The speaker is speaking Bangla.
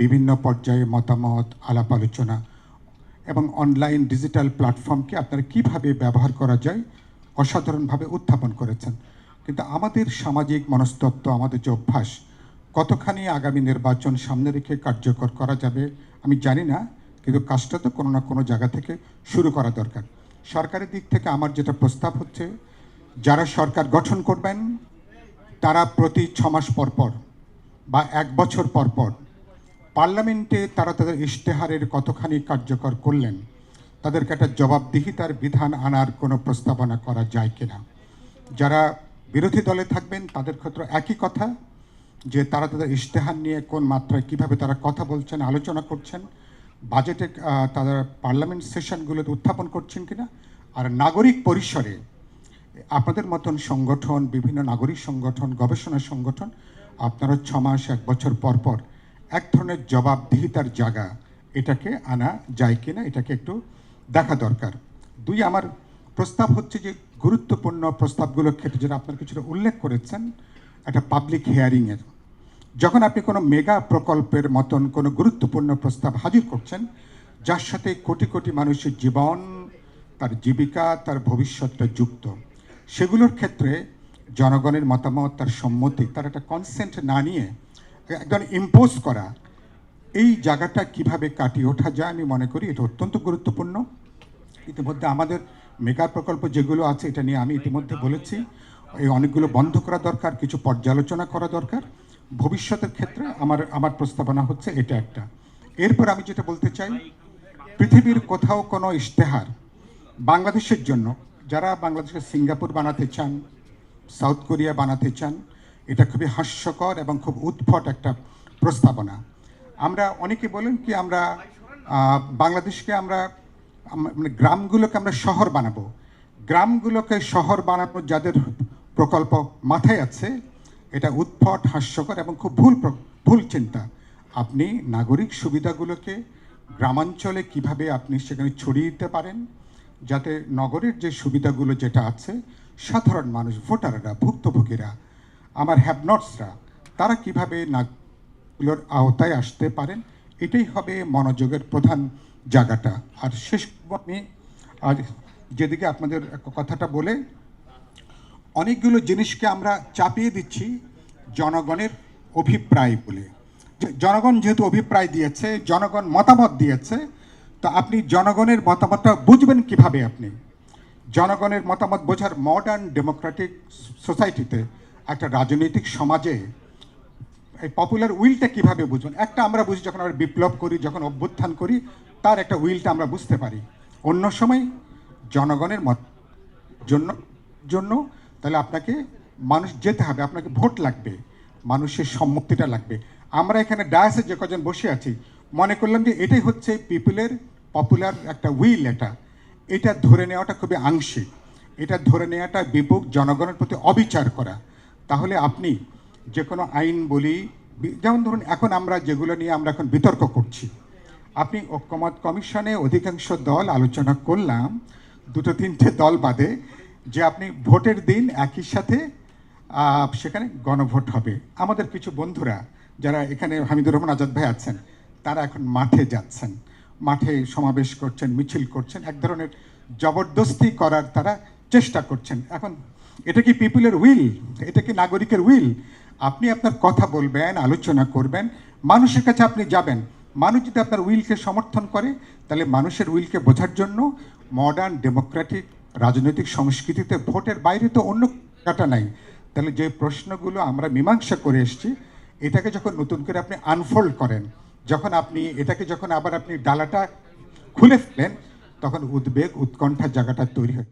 বিভিন্ন পর্যায়ে মতামত, আলাপ আলোচনা এবং অনলাইন ডিজিটাল প্ল্যাটফর্মকে আপনারা কীভাবে ব্যবহার করা যায়, অসাধারণভাবে উত্থাপন করেছেন। কিন্তু আমাদের সামাজিক মনস্তত্ত্ব আমাদের যে অভ্যাস, কতখানি আগামী নির্বাচন সামনে রেখে কার্যকর করা যাবে, আমি জানি না, কিন্তু কাজটা তো কোনো না কোনো জায়গা থেকে শুরু করা দরকার। সরকারের দিক থেকে আমার যেটা প্রস্তাব হচ্ছে, যারা সরকার গঠন করবেন, তারা প্রতি ছ মাস পর পর বা এক বছর পর পর পার্লামেন্টে তারা তাদের ইশতেহারের কতখানি কার্যকর করলেন, তাদেরকে একটা জবাবদিহিতার বিধান আনার কোনো প্রস্তাবনা করা যায় কিনা। যারা বিরোধী দলে থাকবেন, তাদের ক্ষেত্রে একই কথা, যে তারা তাদের ইশতেহার নিয়ে কোন মাত্রায় কীভাবে তারা কথা বলছেন, আলোচনা করছেন, বাজেটে তারা পার্লামেন্ট সেশনগুলোতে উত্থাপন করছেন কিনা, আর নাগরিক পরিসরে আপনাদের মতন সংগঠন, বিভিন্ন নাগরিক সংগঠন, গবেষণা সংগঠন, আপনারা ছ মাস এক বছর পর পর এক ধরনের জবাবদিহিতার জায়গা। এটাকে আনা যায় কিনা, এটাকে একটু দেখা দরকার। দুই, আমার প্রস্তাব হচ্ছে যে গুরুত্বপূর্ণ প্রস্তাবগুলোর ক্ষেত্রে যেটা আপনার কিছুটা উল্লেখ করেছেন, একটা পাবলিক হিয়ারিংয়ের যখন আপনি কোনো মেগা প্রকল্পের মতন কোনো গুরুত্বপূর্ণ প্রস্তাব হাজির করছেন, যার সাথে কোটি কোটি মানুষের জীবন, তার জীবিকা, তার ভবিষ্যৎটা যুক্ত, সেগুলোর ক্ষেত্রে জনগণের মতামত, তার সম্মতি, তার একটা কনসেন্ট না নিয়ে একদম ইম্পোজ করা, এই জায়গাটা কীভাবে কাটিয়ে ওঠা যায় আমি মনে করি, এটা অত্যন্ত গুরুত্বপূর্ণ। ইতিমধ্যে আমাদের মেগা প্রকল্প যেগুলো আছে, এটা নিয়ে আমি ইতিমধ্যে বলেছি। এই অনেকগুলো বন্ধ করা দরকার, কিছু পর্যালোচনা করা দরকার। ভবিষ্যতের ক্ষেত্রে আমার আমার প্রস্তাবনা হচ্ছে এটা একটা। এরপর আমি যেটা বলতে চাই, পৃথিবীর কোথাও কোনো ইশতেহার বাংলাদেশের জন্য, যারা বাংলাদেশকে সিঙ্গাপুর বানাতে চান, সাউথ কোরিয়া বানাতে চান এটা খুবই হাস্যকর এবং খুব উৎফট একটা প্রস্তাবনা। আমরা অনেকে বলেন কি, আমরা বাংলাদেশকে আমরা মানে গ্রামগুলোকে আমরা শহর বানাবো। গ্রামগুলোকে শহর বানানো যাদের প্রকল্প মাথায় আছে, এটা উৎফট, হাস্যকর এবং খুব ভুল ভুল চিন্তা। আপনি নাগরিক সুবিধাগুলোকে গ্রামাঞ্চলে কীভাবে আপনি সেখানে ছড়িয়ে দিতে পারেন, যাতে নগরের যে সুবিধাগুলো যেটা আছে, সাধারণ মানুষ, ভোটাররা, ভুক্তভোগীরা আমার হ্যাবনটসরা তারা কীভাবে নাগগুলোর আওতায় আসতে পারেন? এটাই হবে মনোযোগের প্রধান জায়গাটা। আর শেষ আমি আর যেদিকে আপনাদের কথাটা বলে, অনেকগুলো জিনিসকে আমরা চাপিয়ে দিচ্ছি জনগণের অভিপ্রায় বলে। জনগণ যেহেতু অভিপ্রায় দিয়েছে, জনগণ মতামত দিয়েছে, তো আপনি জনগণের মতামতটা বুঝবেন কীভাবে আপনি? জনগণের মতামত বোঝার মডার্ন ডেমোক্রেটিক সোসাইটিতে একটা রাজনৈতিক সমাজে এই পপুলার উইলটা কীভাবে বুঝবেন একটা আমরা বুঝি যখন আমরা বিপ্লব করি, যখন অভ্যুত্থান করি, তার একটা উইলটা আমরা বুঝতে পারি। অন্য সময় জনগণের মত জন্য জন্য তাহলে আপনাকে মানুষ যেতে হবে, আপনাকে ভোট লাগবে, মানুষের সম্মতিটা লাগবে। আমরা এখানে ডায়াসে যে কজন বসে আছি, মনে করলাম যে এটাই হচ্ছে পিপলের পপুলার একটা উইল এটা। এটা ধরে নেওয়াটা খুবই আংশিক। এটা ধরে নেওয়াটা বিপুক জনগণের প্রতি অবিচার করা। তাহলে আপনি যে কোনো আইন বলি, যেমন ধরুন এখন আমরা যেগুলো নিয়ে আমরা এখন বিতর্ক করছি, আপনি ঐক্যমত কমিশনে অধিকাংশ দল আলোচনা করলাম, দুটো তিনটে দল বাদে, যে আপনি ভোটের দিন একই সাথে সেখানে গণভোট হবে। আমাদের কিছু বন্ধুরা যারা এখানে হামিদুর রহমান আজাদ ভাই আছেন, তারা এখন মাঠে যাচ্ছেন। মাঠে সমাবেশ করছেন, মিছিল করছেন, এক ধরনের জবরদস্তি করার তারা চেষ্টা করছেন। এখন, এটা কি পিপুলের উইল এটা কি নাগরিকের উইল আপনি আপনার কথা বলবেন, আলোচনা করবেন, মানুষের কাছে আপনি যাবেন। মানুষ যদি আপনার উইলকে সমর্থন করে, তাহলে মানুষের উইলকে বোঝার জন্য মডার্ন ডেমোক্রেটিক রাজনৈতিক সংস্কৃতিতে ভোটের বাইরে তো অন্য কাটা নাই। তাহলে যে প্রশ্নগুলো আমরা মীমাংসা করে এসেছি, এটাকে যখন নতুন করে আপনি আনফোল্ড করেন, যখন আপনি, এটাকে যখন আবার আপনি ডালাটা খুলে ফেলেন, তখন উদ্বেগ, উৎকণ্ঠার জায়গাটা তৈরি হয়।